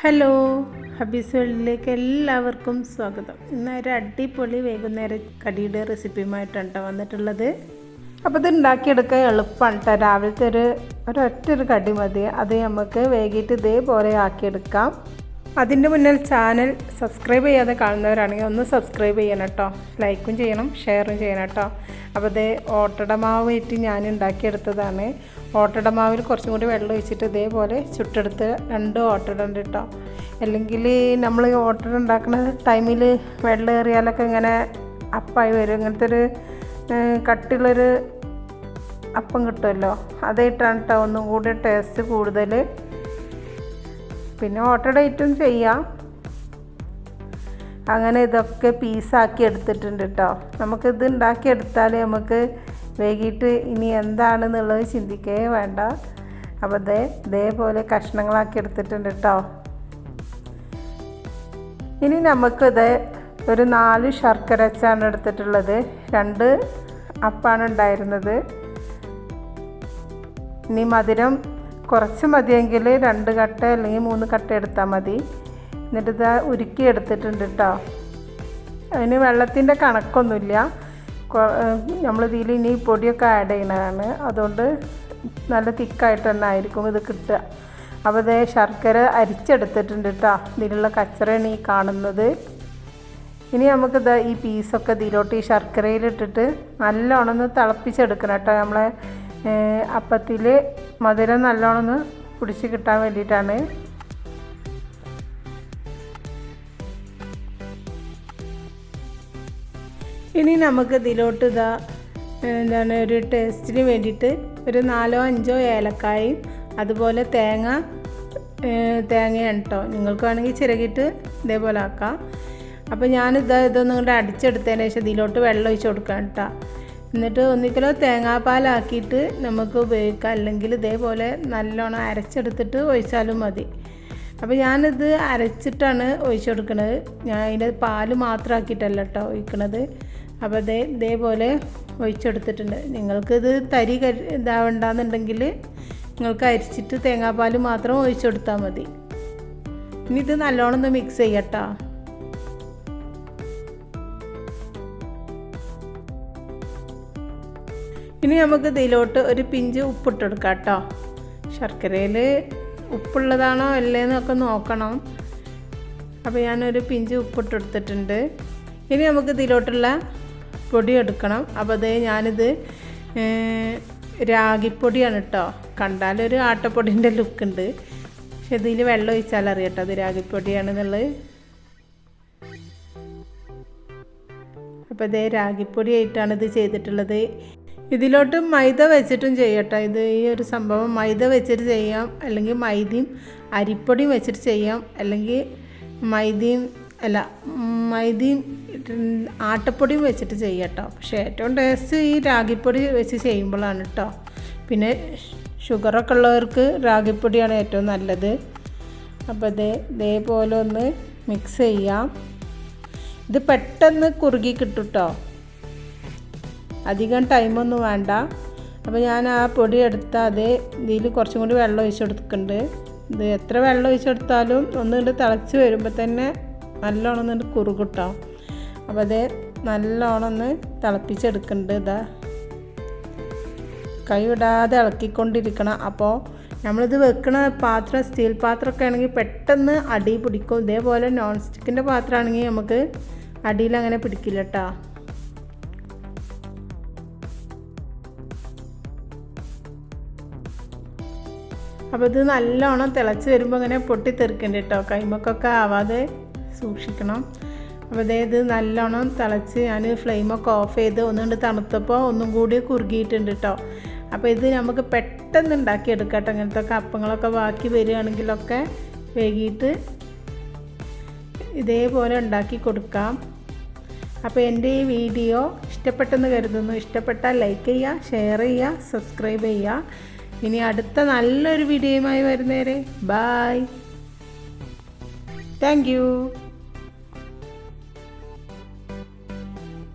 Hello ഹബീസ് വേൾഡിലേക്ക് എല്ലാവർക്കും സ്വാഗതം. ഇന്ന് ഒരു അടിപൊളി വൈകുന്നേര കടിയുടെ റെസിപ്പിയുമായിട്ടാണ് ട്ടോ വന്നിട്ടുള്ളത്. അപ്പോൾ ഇത് ഉണ്ടാക്കിയെടുക്കാൻ എളുപ്പമാണ് കേട്ടോ രാവിലത്തെ ഒരു ഒരൊറ്റ ഒരു കടി മതി. അത് നമുക്ക് വൈകിട്ട് ഇതേപോലെ ആക്കിയെടുക്കാം. അതിന്റെ മുന്നിൽ ചാനൽ സബ്സ്ക്രൈബ് ചെയ്യാതെ കാണുന്നവരാണെങ്കിൽ ഒന്ന് സബ്സ്ക്രൈബ് ചെയ്യണം കേട്ടോ ലൈക്കും ചെയ്യണം ഷെയറും ചെയ്യണം കേട്ടോ അപ്പോൾ ഇത് ഓട്ടട മാവ് വെച്ച് ഞാൻ ഉണ്ടാക്കിയെടുത്തതാണ്. ഓട്ടട മാവിൽ കുറച്ചും കൂടി വെള്ളം ഒഴിച്ചിട്ട് ഇതേപോലെ ചുട്ടെടുത്ത് രണ്ട് ഓട്ടട ഉണ്ട് കേട്ടോ അല്ലെങ്കിൽ നമ്മൾ ഓട്ടട ഉണ്ടാക്കുന്ന ടൈമിൽ വെള്ളം ഏറിയാലൊക്കെ ഇങ്ങനെ അപ്പായി വരും. ഇങ്ങനത്തെ ഒരു കട്ടിയുള്ളൊരു അപ്പം കിട്ടുമല്ലോ. അതായിട്ടാണ് കേട്ടോ ഒന്നും കൂടി ടേസ്റ്റ് കൂടുതൽ. പിന്നെ ഓട്ടട ഐറ്റം ചെയ്യാം. അങ്ങനെ ഇതൊക്കെ പീസാക്കി എടുത്തിട്ടുണ്ട് കേട്ടോ നമുക്കിത് ഉണ്ടാക്കിയെടുത്താൽ നമുക്ക് വൈകിട്ട് ഇനി എന്താണെന്നുള്ളത് ചിന്തിക്കേ വേണ്ട. അപ്പോൾ ദേ ഇതേപോലെ കഷ്ണങ്ങളാക്കി എടുത്തിട്ടുണ്ട് കേട്ടോ ഇനി നമുക്കിത് ഒരു നാല് ശർക്കര അച്ചാണ് എടുത്തിട്ടുള്ളത്. രണ്ട് അപ്പാണ് ഉണ്ടായിരുന്നത്. ഇനി മധുരം കുറച്ച് മതിയെങ്കിൽ രണ്ട് കട്ട അല്ലെങ്കിൽ മൂന്ന് കട്ട എടുത്താൽ മതി. എന്നിട്ട് ഇത് ഉരുക്കി എടുത്തിട്ടുണ്ട് കേട്ടോ അതിന് വെള്ളത്തിന്റെ കണക്കൊന്നുമില്ല. നമ്മൾ ഇതിൽ ഇനി പൊടിയൊക്കെ ആഡ് ചെയ്യുന്നതാണ്. അതുകൊണ്ട് നല്ല തിക്കായിട്ട് തന്നെ ആയിരിക്കും ഇത് കിട്ടുക. അപ്പോൾ ഇത് ശർക്കര അരിച്ചെടുത്തിട്ടുണ്ട് കേട്ടോ ഇതിലുള്ള കച്ചറയാണ് ഈ കാണുന്നത്. ഇനി നമുക്ക് നമുക്കിത് ഈ പീസൊക്കെ ഇതിലോട്ട് ഈ ശർക്കരയിലിട്ടിട്ട് നല്ലോണം ഒന്ന് തിളപ്പിച്ചെടുക്കണം കേട്ടോ നമ്മളെ അപ്പത്തിൽ മധുരം നല്ലോണം ഒന്ന് പിടിച്ച് കിട്ടാൻ വേണ്ടിയിട്ടാണ്. ഇനി നമുക്ക് ഇതിലോട്ട് ഇതാ എന്താണ് ഒരു ടേസ്റ്റിന് വേണ്ടിയിട്ട് ഒരു നാലോ അഞ്ചോ ഏലക്കായും അതുപോലെ തേങ്ങ തേങ്ങയാണ് കേട്ടോ നിങ്ങൾക്ക് വേണമെങ്കിൽ ചിരകിയിട്ട് ഇതേപോലെ ആക്കാം. അപ്പോൾ ഞാനിത് ഇതൊന്നും കൂടെ അടിച്ചെടുത്തതിന് ശേഷം ഇതിലോട്ട് വെള്ളം ഒഴിച്ച് കൊടുക്കാം കേട്ടോ എന്നിട്ട് ഒന്നിക്കലോ തേങ്ങാപ്പാലാക്കിയിട്ട് നമുക്ക് ഉപയോഗിക്കാം. അല്ലെങ്കിൽ ഇതേപോലെ നല്ലോണം അരച്ചെടുത്തിട്ട് ഒഴിച്ചാലും മതി. അപ്പോൾ ഞാനിത് അരച്ചിട്ടാണ് ഒഴിച്ചു കൊടുക്കുന്നത് ഞാൻ അതിന്റെ പാൽ മാത്രമാക്കിയിട്ടല്ല കേട്ടോ ഒഴിക്കണത്. അപ്പോൾ അതേ ഇതേപോലെ ഒഴിച്ചെടുത്തിട്ടുണ്ട്. നിങ്ങൾക്കിത് തരി ഇതാവണ്ടെന്നുണ്ടെങ്കിൽ നിങ്ങൾക്ക് അരിച്ചിട്ട് തേങ്ങാപ്പാൽ മാത്രം ഒഴിച്ചെടുത്താൽ മതി. ഇനി ഇത് നല്ലോണം ഒന്ന് മിക്സ് ചെയ്യട്ടോ. ഇനി നമുക്ക് ഇതിലോട്ട് ഒരു പിഞ്ച് ഉപ്പിട്ടെടുക്കാം കേട്ടോ ശർക്കരയിൽ ഉപ്പുള്ളതാണോ അല്ലേന്നൊക്കെ നോക്കണം. അപ്പോൾ ഞാനൊരു പിഞ്ച് ഉപ്പിട്ടെടുത്തിട്ടുണ്ട്. ഇനി നമുക്ക് ഇതിലോട്ടുള്ള പൊടി എടുക്കണം അപ്പോൾ അത് ഞാനിത് രാഗിപ്പൊടിയാണ് കേട്ടോ കണ്ടാലൊരു ആട്ടപ്പൊടിന്റെ ലുക്കുണ്ട്. പക്ഷെ ഇതിൽ വെള്ളം ഒഴിച്ചാൽ അറിയട്ടോ അത് രാഗിപ്പൊടിയാണെന്നുള്ളത്. അപ്പോൾ ഇതേ രാഗിപ്പൊടി ആയിട്ടാണ് ഇത് ചെയ്തിട്ടുള്ളത്. ഇതിലോട്ട് മൈദ വെച്ചിട്ടും ചെയ്യട്ടോ. ഇത് ഈ ഒരു സംഭവം മൈദ വെച്ചിട്ട് ചെയ്യാം. അല്ലെങ്കിൽ മൈദയും അരിപ്പൊടിയും വെച്ചിട്ട് ചെയ്യാം. അല്ലെങ്കിൽ മൈദയും അല്ല മൈദയും ആട്ടപ്പൊടിയും വെച്ചിട്ട് ചെയ്യട്ടോ പക്ഷേ ഏറ്റവും ടേസ്റ്റ് ഈ രാഗിപ്പൊടി വെച്ച് ചെയ്യുമ്പോഴാണ് കേട്ടോ. പിന്നെ ഷുഗറൊക്കെ ഉള്ളവർക്ക് രാഗിപ്പൊടിയാണ് ഏറ്റവും നല്ലത്. അപ്പോൾ ഇതേ ഇതേപോലെ ഒന്ന് മിക്സ് ചെയ്യാം. ഇത് പെട്ടെന്ന് കുറുകി കിട്ടും കേട്ടോ. അധികം ടൈമൊന്നും വേണ്ട. അപ്പോൾ ഞാൻ ആ പൊടി എടുത്ത അതേ ഇതിൽ കുറച്ചും കൂടി വെള്ളം ഒഴിച്ച് കൊടുക്കുന്നുണ്ട്. ഇത് എത്ര വെള്ളം ഒഴിച്ചെടുത്താലും ഒന്നുകൊണ്ട് തിളച്ച് വരുമ്പോൾ തന്നെ നല്ലോണം ഒന്നുകൊണ്ട് കുറുകിട്ടോ അപ്പോൾ അത് നല്ലോണം ഒന്ന് തിളപ്പിച്ചെടുക്കുന്നുണ്ട് ഇതാ കൈ വിടാതെ ഇളക്കിക്കൊണ്ടിരിക്കണം. അപ്പോൾ നമ്മളിത് വെക്കണ പാത്രം സ്റ്റീൽ പാത്രമൊക്കെ ആണെങ്കിൽ പെട്ടെന്ന് അടി പിടിക്കും. ഇതേപോലെ നോൺ സ്റ്റിക്കിന്റെ പാത്രമാണെങ്കിൽ നമുക്ക് അടിയിൽ അങ്ങനെ പിടിക്കില്ല കേട്ടോ അപ്പോൾ ഇത് നല്ലോണം തിളച്ച് വരുമ്പോൾ ഇങ്ങനെ പൊട്ടിത്തെറിക്കണ്ട കേട്ടോ കൈമക്കൊക്കെ ആവാതെ സൂക്ഷിക്കണം. അപ്പോൾ ഇതേ നല്ലോണം തിളച്ച് ഞാൻ ഫ്ലെയിമൊക്കെ ഓഫ് ചെയ്ത് ഒന്നുകൊണ്ട് തണുത്തപ്പോൾ ഒന്നും കൂടി കുറുകിയിട്ടുണ്ട് കേട്ടോ അപ്പോൾ ഇത് നമുക്ക് പെട്ടെന്ന് ഉണ്ടാക്കിയെടുക്കാം കേട്ടോ ഇങ്ങനത്തെ കപ്പങ്ങളൊക്കെ ബാക്കി വരികയാണെങ്കിലൊക്കെ വൈകിട്ട് ഇതേപോലെ ഉണ്ടാക്കി കൊടുക്കാം. അപ്പോൾ എന്റെ ഈ വീഡിയോ ഇഷ്ടപ്പെട്ടെന്ന് കരുതുന്നു. ഇഷ്ടപ്പെട്ടാൽ ലൈക്ക് ചെയ്യുക ഷെയർ ചെയ്യുക സബ്സ്ക്രൈബ് ചെയ്യുക ഇനി അടുത്ത നല്ലൊരു വീഡിയോയുമായി വരുന്നേരെ ബായ് താങ്ക്